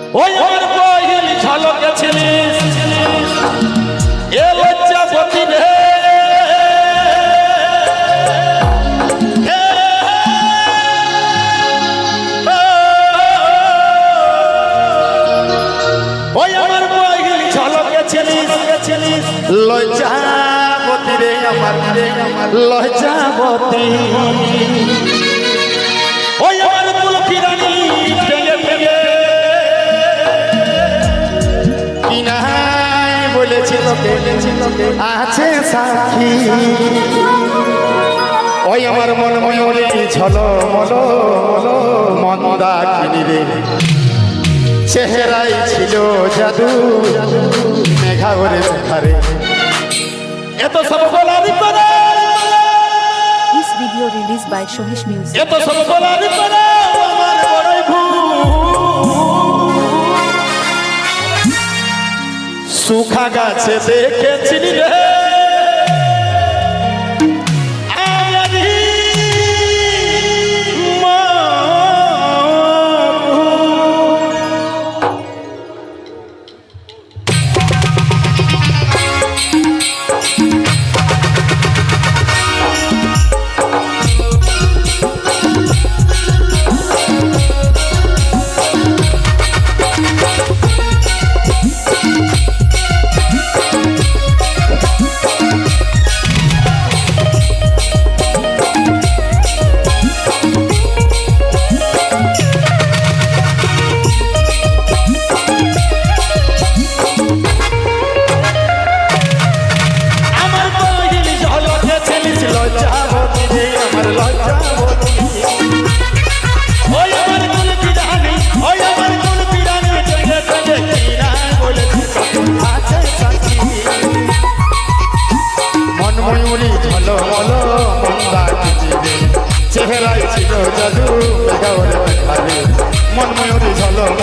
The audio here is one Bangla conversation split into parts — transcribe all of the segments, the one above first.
ওই আমার বহিল ঝলকে ছিলিস? এ লজ্জাপতি রে। ওই আমার বহিল ঝলকে ছিলিস? লজ্জাপতি রে আমার লজ্জাপতি কিনাই বলেছি তোকে আছে সাক্ষী। ওই আমার মন ময়ূরে ছল মল মন্দা কিনি রে। চেহারাই ছিল জাদু মেঘাগরে ধারে এত সব বলারি করে। This video released by Shohish Music. এত সব বলারি করে। সুখা গাছে দেখেছিলি রে।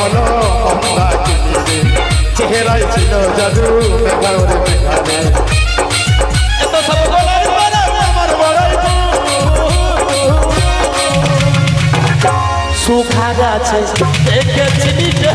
ঝল মল মন্দা চেহারায় ছিল জাদু মেঘাওরে মেঘারে এত সব বলার আমার বড়াই সুখা গাছে দেখেছি যে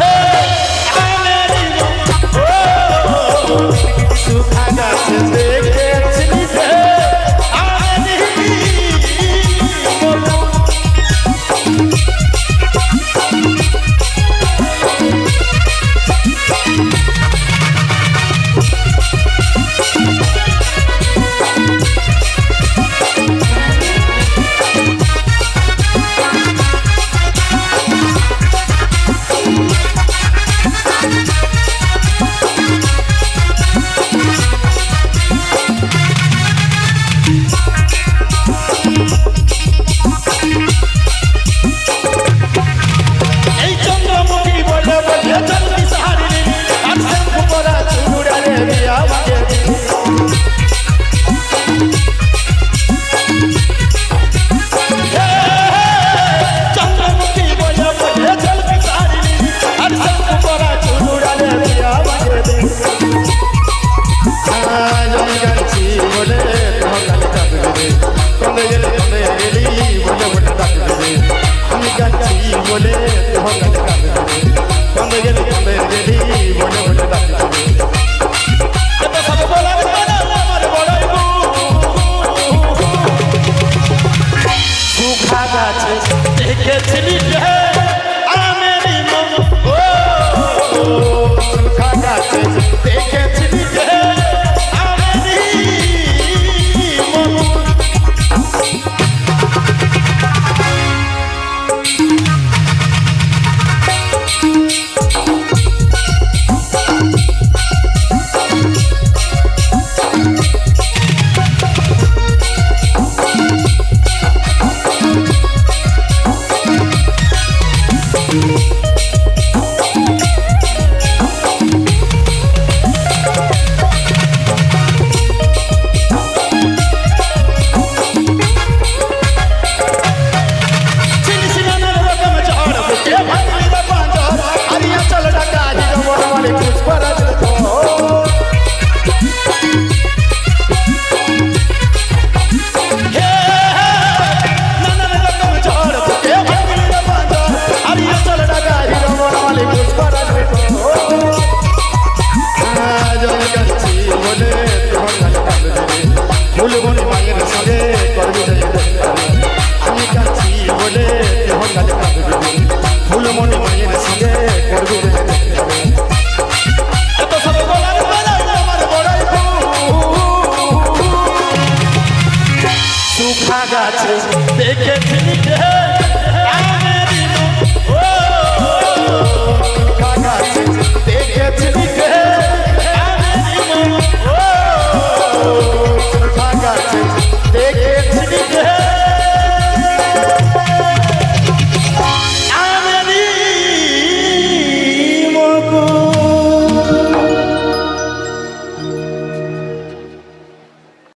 দেখেছিলি আছে। দেখে ফিরে